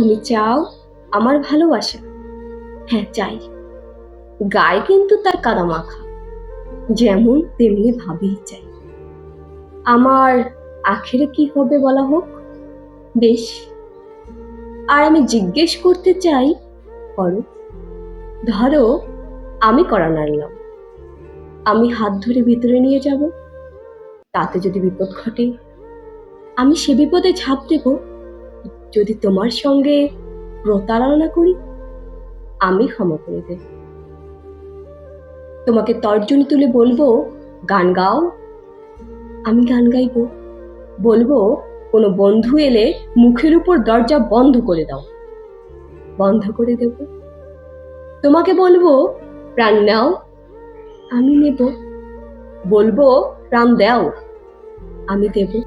তুমি চাও আমার ভালোবাসা? হ্যাঁ চাই। গায়ে কিন্তু তার কাদা মাখা যেমন তেমনি ভাবেই চাই। আমার আখেরে কি হবে বলা হোক? বেশ। আর আমি জিজ্ঞেস করতে চাই, করো। ধরো, আমি করা নাড়লাম। আমি হাত ধরে ভিতরে নিয়ে যাব। তাতে যদি বিপদ ঘটে, আমি সে বিপদে ঝাঁপ দেব। যদি তোমার সঙ্গে প্রতারণা করি, আমি ক্ষমা করে দেব। তোমাকে তর্জনী তুলে বলব, গান গাও। আমি গান গাইবো। বলব, কোনো বন্ধু এলে মুখের উপর দরজা বন্ধ করে দাও। বন্ধ করে দেব। তোমাকে বলব, প্রাণ নাও। আমি নেব। বলব, প্রাণ দাও। আমি দেব।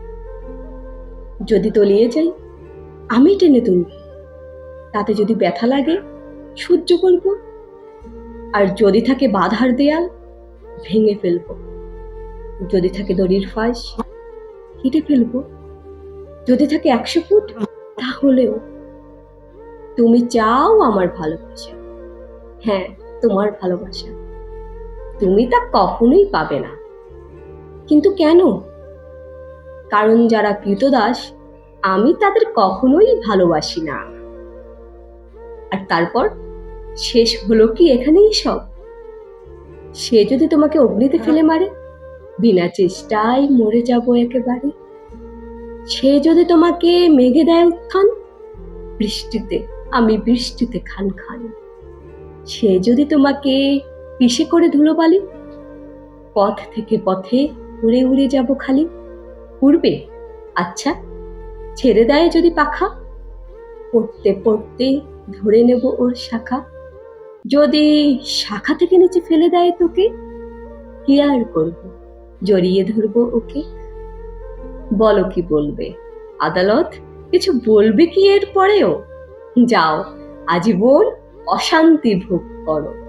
যদি তলিয়ে যাই আমি টেনে তুলব। তাতে যদি ব্যথা লাগে, সহ্য করব। আর যদি থাকে বাধার দেয়াল, ভেঙে ফেলব। যদি থাকে দড়ির ফাঁস, কেটে ফেলব। যদি থাকে একশো ফুট, তাহলেও। তুমি চাও আমার ভালোবাসা। হ্যাঁ তোমার ভালোবাসা। তুমি তা কখনোই পাবে না। কিন্তু কেন? কারণ যারা কৃতদাস আমি তাদের কখনোই ভালোবাসি না। আর তারপর শেষ হলো কি এখানেই সব? সে যদি তোমাকে অগ্নিতে ফেলে মারে, বিনা চেষ্টায় মরে যাব একেবারে। সে যদি তোমাকে মেঘে দেয় উত্থান, বৃষ্টিতে, আমি বৃষ্টিতে খান খান। সে যদি তোমাকে পিষে করে ধুলো ধুলোবালি, পথ থেকে পথে উড়ে উড়ে যাব খালি। উড়বে? আচ্ছা ছেড়ে দেয় যদি পাখা? পড়তে পড়তে ধরে নেব ওর শাখা। যদি শাখা থেকে নিচে ফেলে দেয় তোকে, কি আর করব? জড়িয়ে ধরবো ওকে। বলো কি বলবে? আদালত, কিছু বলবে কি এর পরেও? যাও, আজীবন অশান্তি ভোগ করো।